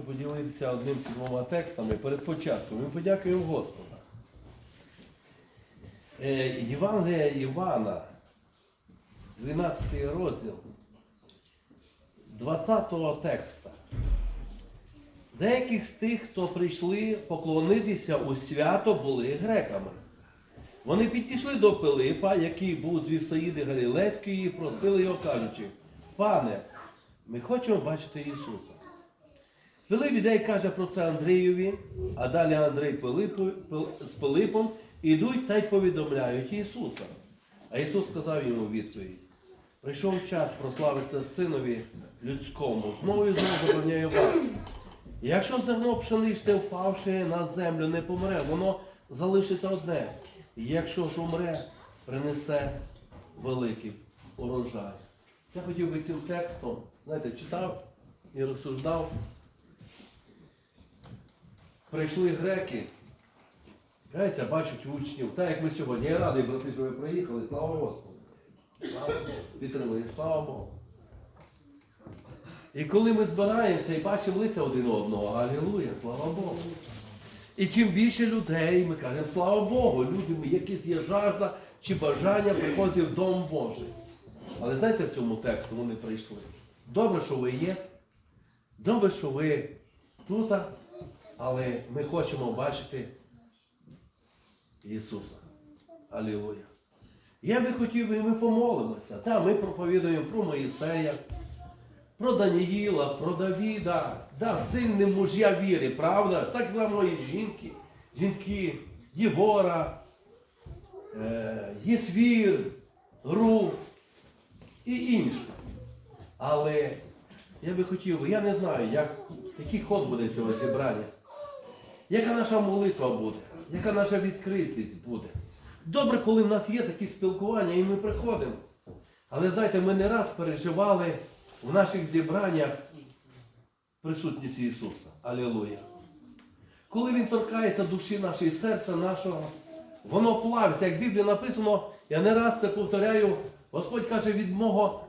хочу поділитися одним двома текстами перед початком. Ми подякуємо Господа. Е, Євангелія Івана, 12 розділ, 20 текста. Деяких з тих, хто прийшли поклонитися у свято, були греками. Вони підійшли до Пилипа, який був з Вівсаїди Галілецької, і просили його, кажучи, пане, ми хочемо бачити Ісуса. Пилип іде і каже про це Андрієві, а далі Андрій Пилипу, Пил- з Пилипом ідуть та й повідомляють Ісуса. А Ісус сказав йому відповідь: прийшов час прославитися синові людському, і знову забороняю вас. Якщо зерно пшеничне, впавши на землю, не помре, воно залишиться одне. Якщо ж умре, принесе великий урожай. Я хотів би цим текстом, знаєте, читав і розсуждав. Прийшли греки, Каються, бачать учнів, так як ми сьогодні. Я радий, брати, що ви приїхали, слава Господу. Підтримує, слава Богу. І коли ми збираємося і бачимо лиця один одного, алілуя, слава Богу. І чим більше людей, ми кажемо, слава Богу, люди, якісь є жажда чи бажання приходити в Дом Божий. Але знаєте, в цьому тексту вони прийшли. Добре, що ви є. Добре, що ви тут, але ми хочемо бачити Ісуса. Алілуя. Я би хотів би, ми помолимося. Та, ми проповідуємо про Моїсея, про Даніїла, про Давіда, да, сильні мужя віри, правда? Так само і жінки, жінки, Євора, е, Єсвір, Руф і інші. Але я би хотів, я не знаю, як, який ход буде цього зібрання. Яка наша молитва буде? Яка наша відкритість буде? Добре, коли в нас є такі спілкування і ми приходимо. Але знаєте, ми не раз переживали в наших зібраннях присутність Ісуса. Алілуя. Коли Він торкається душі нашої, серця нашого, воно плавиться. Як в Біблії написано, я не раз це повторяю, Господь каже, від мого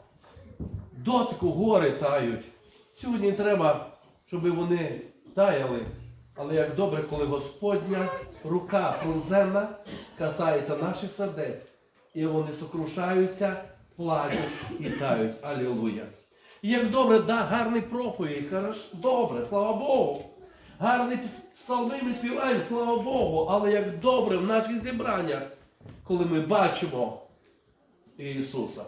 дотику гори тають. Сьогодні треба, щоб вони таяли. Але як добре, коли Господня рука пронзенна касається наших сердець, і вони сокрушаються, плачуть і тають. Алілуя. Як добре, да, гарний проповідь, хорош, добре, слава Богу. Гарний пс- псалми ми співаємо, слава Богу. Але як добре в наших зібраннях, коли ми бачимо Ісуса.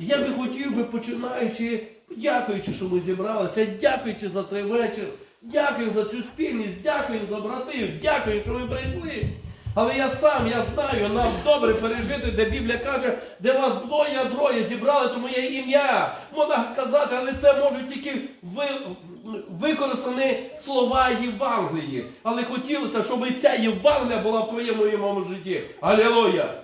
Я би хотів би, починаючи, дякуючи, що ми зібралися, дякуючи за цей вечір, дякую за цю спільність, дякую за братів, дякую, що ви прийшли. Але я сам, я знаю, нам добре пережити, де Біблія каже, де вас двоє, троє зібралися моє ім'я. Можна казати, але це можуть тільки ви, використані слова Євангелії. Але хотілося, щоб ця Євангелія була в твоєму і моєму житті. Алілуя!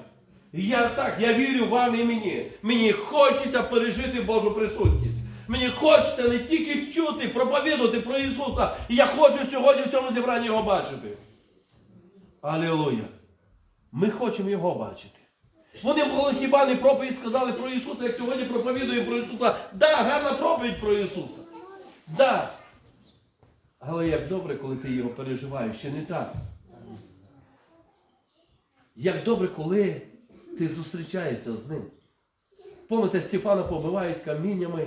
Я так, я вірю вам і мені. Мені хочеться пережити Божу присутність. Мені хочеться не тільки чути, проповідувати про Ісуса. І я хочу сьогодні в цьому зібранні його бачити. Алілуя. Ми хочемо його бачити. Вони могли хіба не проповідь сказали про Ісуса, як сьогодні проповідуємо про Ісуса. Да, гарна проповідь про Ісуса. Да. Але як добре, коли ти його переживаєш, ще не так. Як добре, коли ти зустрічаєшся з ним. Пам'ятаєте, Стефана побивають каміннями.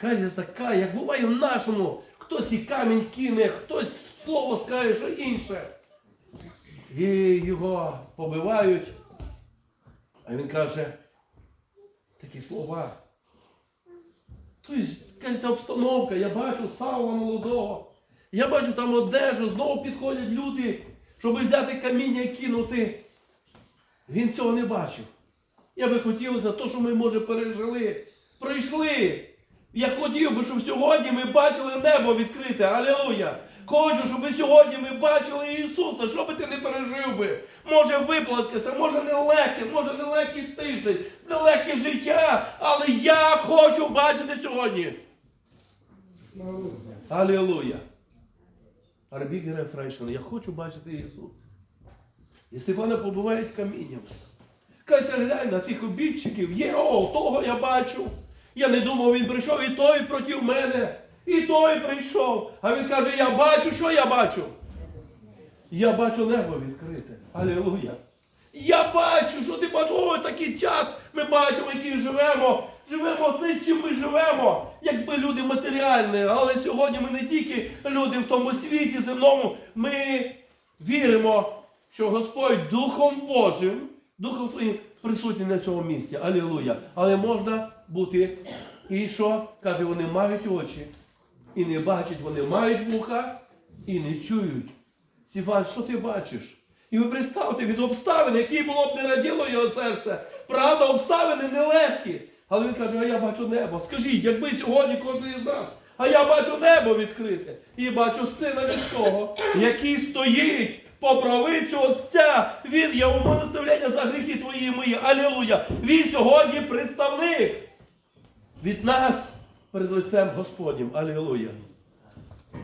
Каже така, як буває в нашому, хтось і камінь кине, хтось слово скаже, що інше. І його побивають. А він каже такі слова. Тобто, якась обстановка, я бачу Савла молодого. Я бачу там одежу, знову підходять люди, щоб взяти каміння і кинути. Він цього не бачив. Я би хотів за те, що ми, може, пережили. Пройшли. Я хотів би, щоб сьогодні ми бачили небо відкрите. Алілуя! Хочу, щоб сьогодні ми бачили Ісуса, що би ти не пережив би. Може виплаткатися, може нелегке, може нелегкий тиждень, нелегке життя, але я хочу бачити сьогодні. Алілуя! Арбігере Фрейшн, я хочу бачити Ісуса. І Стефана побувають камінням. Кайся глянь на тих обідчиків, є, о, того я бачу. Я не думав, він прийшов і той проти мене. І той прийшов. А він каже, я бачу, що я бачу? Я бачу небо відкрите. Алілуя. Я бачу, що ти бачиш, ой, такий час ми бачимо, який живемо. Живемо цим, чим ми живемо, якби люди матеріальні. Але сьогодні ми не тільки люди в тому світі земному, ми віримо, що Господь Духом Божим, Духом Своїм присутній на цьому місці. Алілуя. Але можна бути і що? Каже, вони мають очі і не бачать, вони мають вуха і не чують. Сіван, що ти бачиш? І ви представте від обставин, які було б не раділо його серце. Правда, обставини нелегкі. Але він каже, а я бачу небо. Скажіть, якби сьогодні кожен із нас, а я бачу небо відкрите і бачу сина людського, який стоїть по правицю Отця. Він є умонаставлення за гріхи твої і мої. Алілуя! Він сьогодні представник від нас перед лицем Господнім. Алілуя!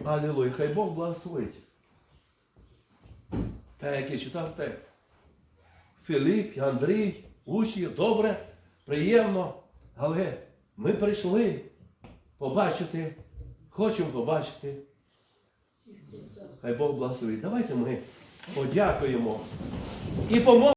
Алілуя! Хай Бог благословить. Так як я читав текст. Філіп, Андрій, учні, добре, приємно, але ми прийшли побачити, хочемо побачити. Хай Бог благословить. Давайте ми подякуємо і помолимося.